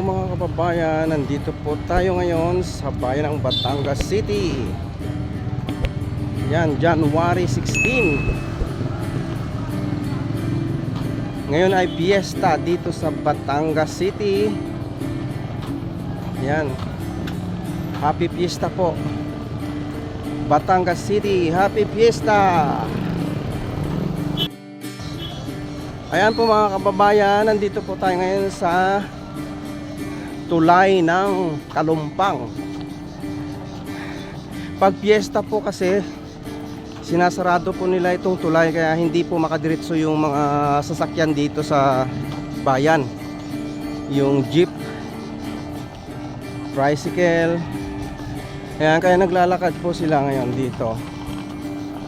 Po mga kababayan. Nandito po tayo ngayon sa bayan ng Batangas City. Yan, January 16. Ngayon ay fiesta dito sa Batangas City. Yan. Happy fiesta po. Batangas City, happy fiesta! Ayan po mga kababayan, nandito po tayo ngayon sa tulay ng Kalumpang. Pag piyesta po kasi, sinasarado po nila itong tulay kaya hindi po makadiretso yung mga sasakyan dito sa bayan. Yung jeep, tricycle, Ayan, kaya naglalakad po sila ngayon dito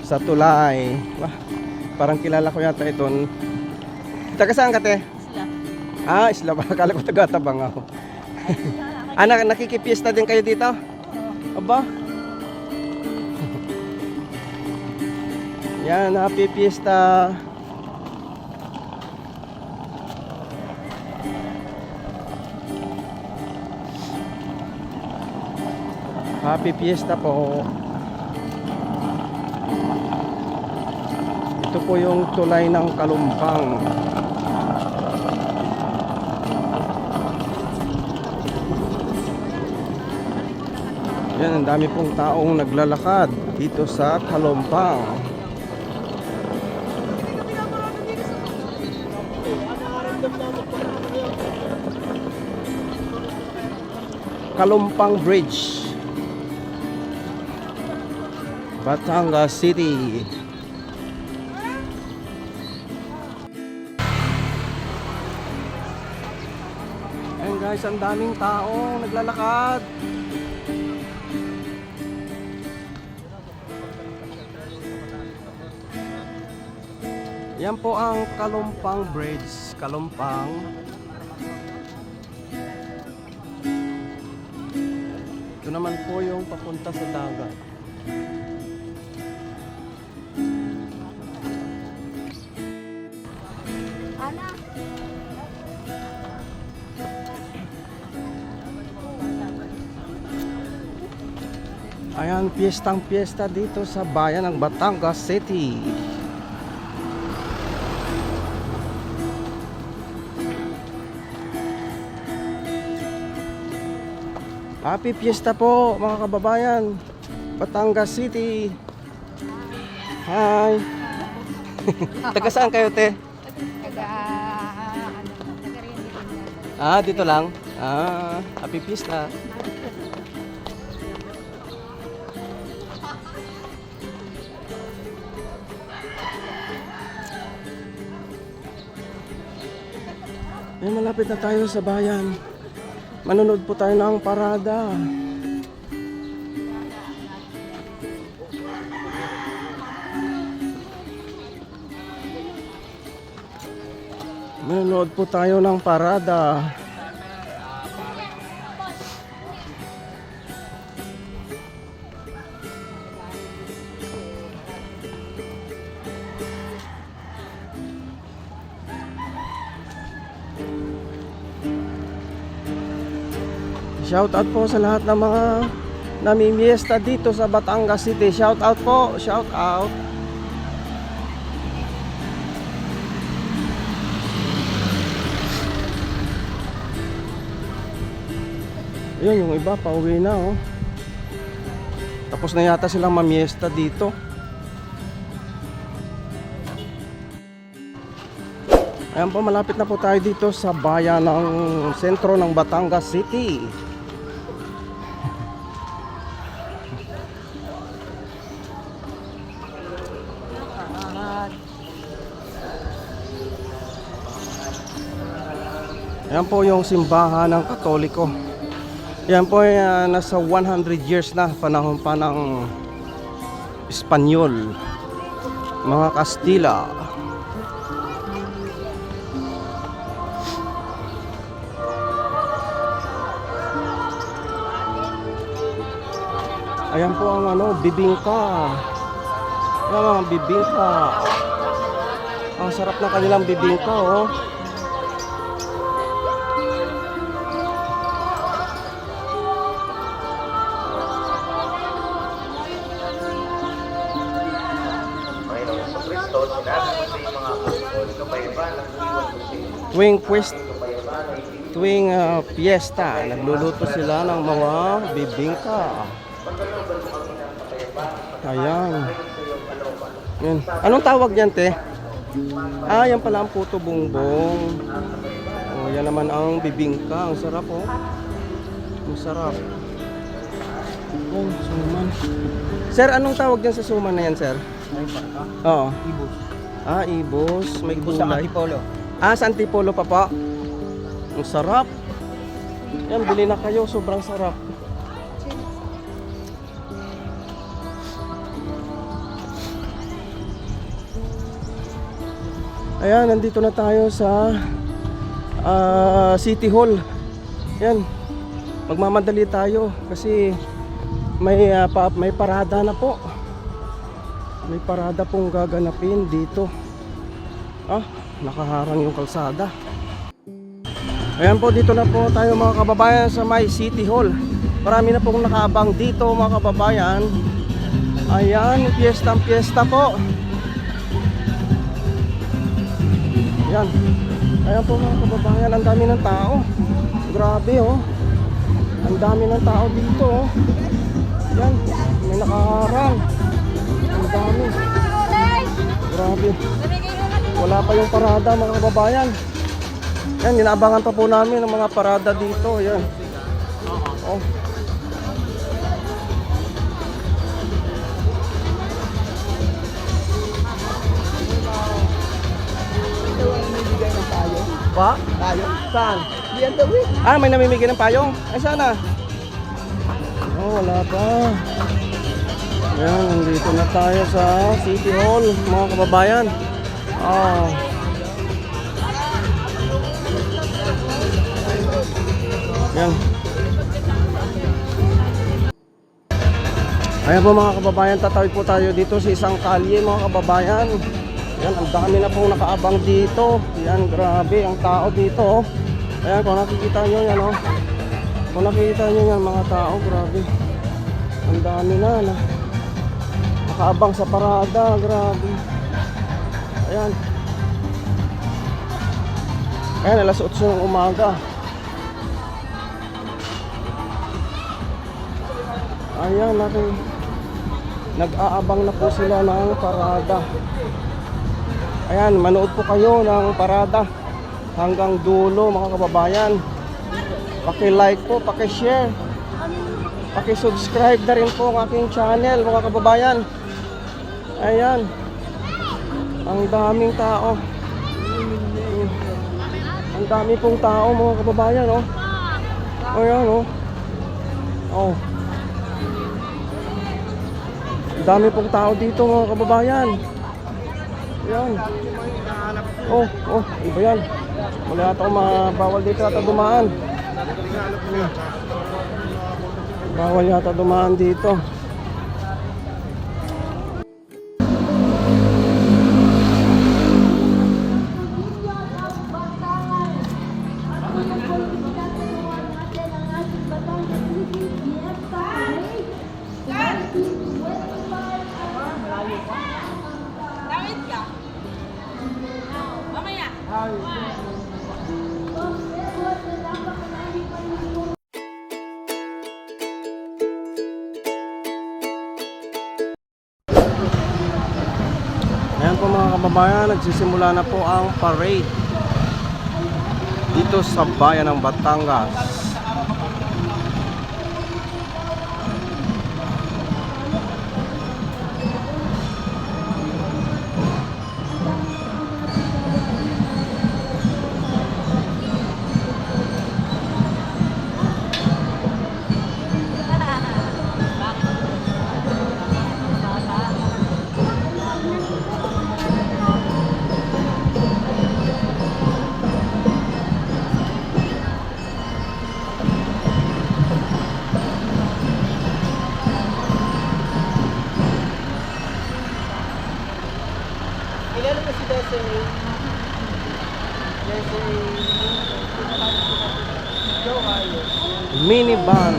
sa tulay. Wah, parang kilala ko yata ito. Taga saan ka, te? Sila. Ah, isla ba? Akala ko taga Tabangao. ah, nak- nakikipiesta din kayo dito? Aba? Yan, happy fiesta. Happy fiesta po. Ito po yung tulay ng Kalumpang. Yan, ang dami pong taong naglalakad dito sa Kalumpang. Kalumpang Bridge. Batangas City. Ayan guys, ang daming taong naglalakad. Yan po ang Kalumpang Bridge. Kalumpang. Ito naman po yung papunta sa dagat. Ayan, piyestang piyesta dito sa bayan ng Batangas City. Happy Fiesta po mga kababayan. Batangas City. Hi. Taga saan kayo, te? Taga ano. Ah, dito lang. Ah, Happy Fiesta. Eh, malapit na tayo sa bayan. Manonood po tayo ng parada. Manonood po tayo ng parada. Shout out po sa lahat ng mga namimiesta dito sa Batangas City. Shout out po, shout out. Ayun, yung iba pauwi na oh. Tapos na yata silang mamiesta dito. Ayan po, malapit na po tayo dito sa bayan ng sentro ng Batangas City. Ayan po yung simbahan ng Katoliko. Yan po ah, nasa 100 years na panahon pa ng Espanyol, mga Kastila. Ayan po ang ano, bibingka. Ayan mga bibingka. Ang sarap ng kanilang bibingka, oh. Tuwing pwest tuwing ah, piyesta, nagluluto sila ng mga bibingka. Ayan. Yan. Anong tawag niyan, te? Ah, yan pala ang puto bongbong. Oh, yan naman ang bibingka. Ang sarap, oh. Ang sarap. Oh, suman. Sir, anong tawag dyan sa suman na yan, sir? Oo. Ibos. Ah, ibos. May Ibos sa gulay. Antipolo. Ah, sa Antipolo pa po. Ang sarap. Yan, bili na kayo. Sobrang sarap. Ayan, nandito na tayo sa ah, City Hall. Yan. Magmamadali tayo kasi may ah, pa, may parada na po. May parada pong gaganapin dito. Ah, nakaharang yung kalsada. Ayan po, dito na po tayo mga kababayan sa may City Hall. Marami na pong nakaabang dito mga kababayan. Ayan, piyesta piyesta po. Ayan. Ayan po mga kababayan, ang dami ng tao. Grabe oh. Ang dami ng tao dito oh. Ayan, may nakaharang. Ang dami. Grabe. Wala pa yung parada mga kababayan. Yan, inaabangan pa po namin ng mga parada dito. Yan. Oh. Pa? Tayo. Saan? Eh. Ah, may namimigay ng payong? Ay, sana? Oh, wala pa. Ayan, nandito na tayo sa City Hall, mga kababayan. Ah. Ayan. Ayan po mga kababayan, tatawid po tayo dito sa isang kalye mga kababayan. Ayan, ang dami na pong nakaabang dito. Ayan, grabe ang tao dito. oh. Ayan, kung nakikita nyo yan, oh. Kung nakikita nyo yan, mga tao, grabe. Ang dami na, na. Nakaabang sa parada, grabe. Ayan. Ayan, alas 8 ng umaga. Ayan, natin. Nag-aabang na po sila ng parada. Ayan, manood po kayo ng parada hanggang dulo mga kababayan. Paki-like po, paki-share. Paki-subscribe na rin po ang aking channel mga kababayan. Ayan. Ang daming tao. Ang dami pong tao mga kababayan, oh. Ayan, oh. Oh. Ang dami pong tao dito mga kababayan. Ayan. Oh, oh, iba yan. Wala yata akong mabawal dito ata dumaan. Bawal yata dumaan dito. Po mga kababayan, nagsisimula na po ang parade dito sa bayan ng Batangas. terbang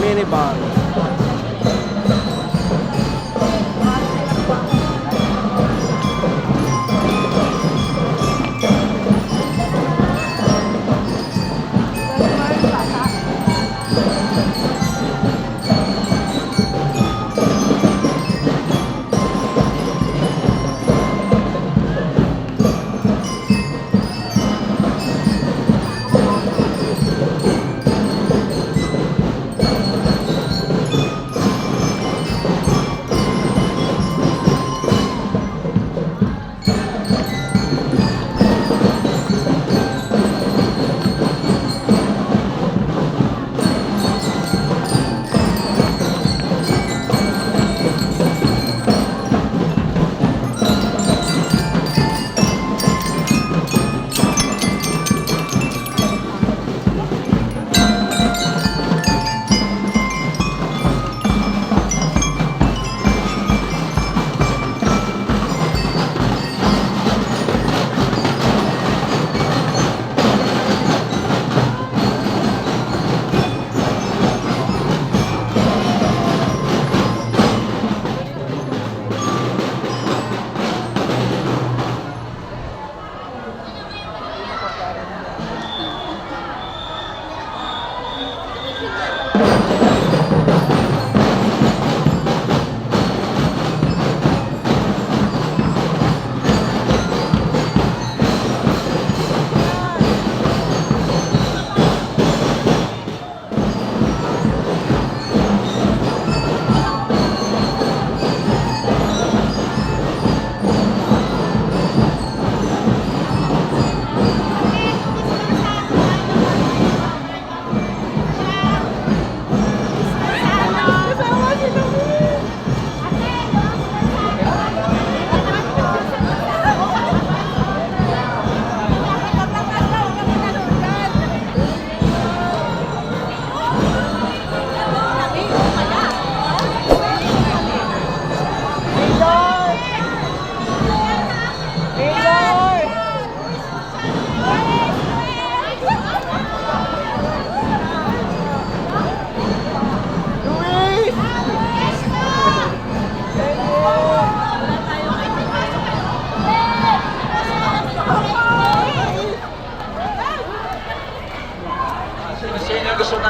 minibar.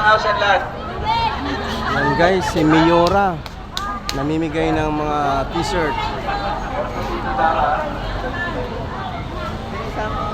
Ng house and lot? Yan guys, si Miora. Namimigay ng mga t-shirt. Dabjon!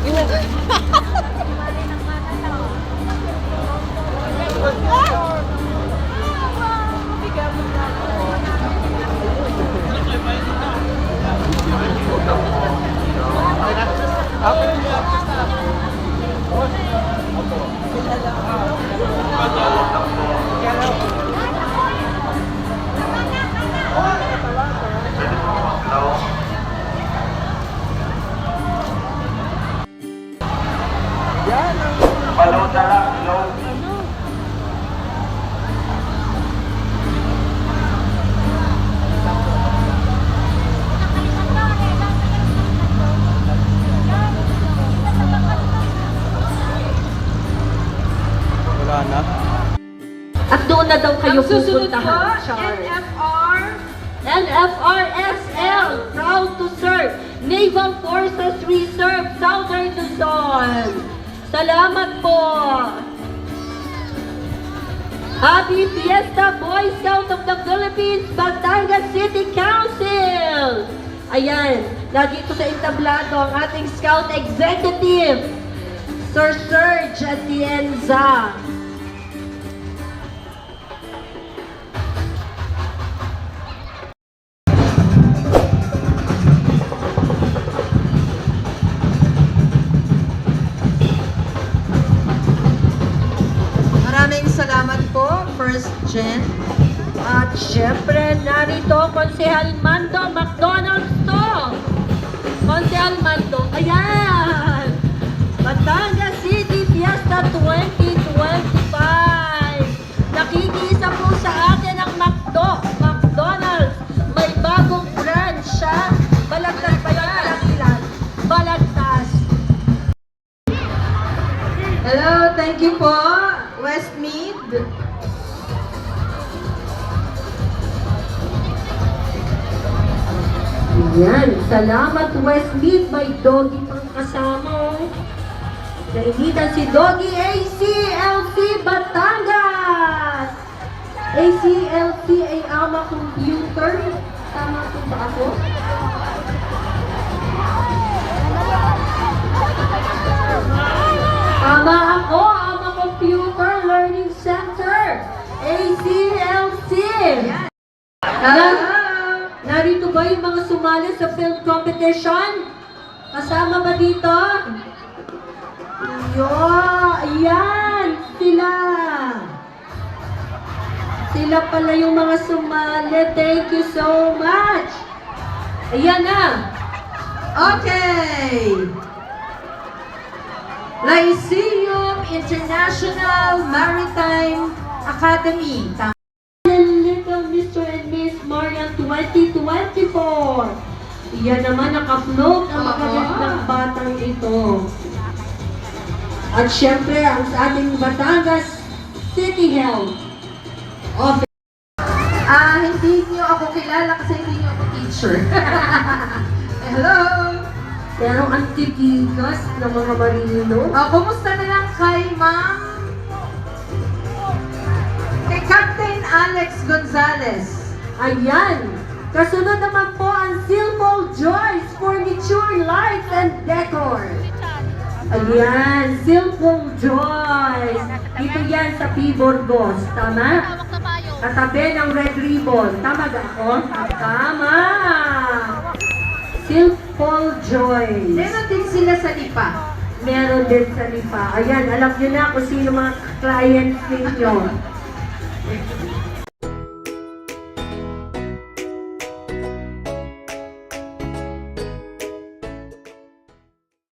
อยู่ครับ na. Daw kayo Ang susunod po, pupuntahan, Char. NFR NFRSL, proud to serve Naval Forces Reserve, Southern Luzon. Salamat po. Happy Fiesta Boy Scout of the Philippines, Batangas City Council! Ayan, nandito sa entablado ang ating Scout Executive, Sir Serge Atienza. Narito, Konsehal salamat Westmead, may doggy pang kasama. oh. Nainitan si Doggy ACLC Batangas! ACLC ay ama computer. Tama po ba ako? Tama ako, ama computer learning center. ACLC! Hello. Narito ba yung mga sumali sa film competition? Kasama ba dito? Yo, ayan, sila. Sila pala yung mga sumali. Thank you so much. Ayan na. Okay. Lyceum International Maritime Academy. Tama. Yan naman naka-float ang magagandang batang ito. At syempre, ang sa ating Batangas City Health Office. Ah, hindi niyo ako kilala kasi hindi niyo ako teacher. Hello. Pero ang titigas ng mga marino. Ah, kumusta na lang kay Ma'am? Kay Captain Alex Gonzalez. Ayan! Kasunod naman po ang Silpol Joyce Furniture, Lights and Decor. Ayan, Silpol Joyce. Dito yan sa P. Burgos. Tama? Katabi ng Red Ribbon. Tama ba ako? Tama! Silpol Joyce. Meron din sila sa Lipa. Meron din sa Lipa. Ayan, alam nyo na kung sino mga clients ninyo.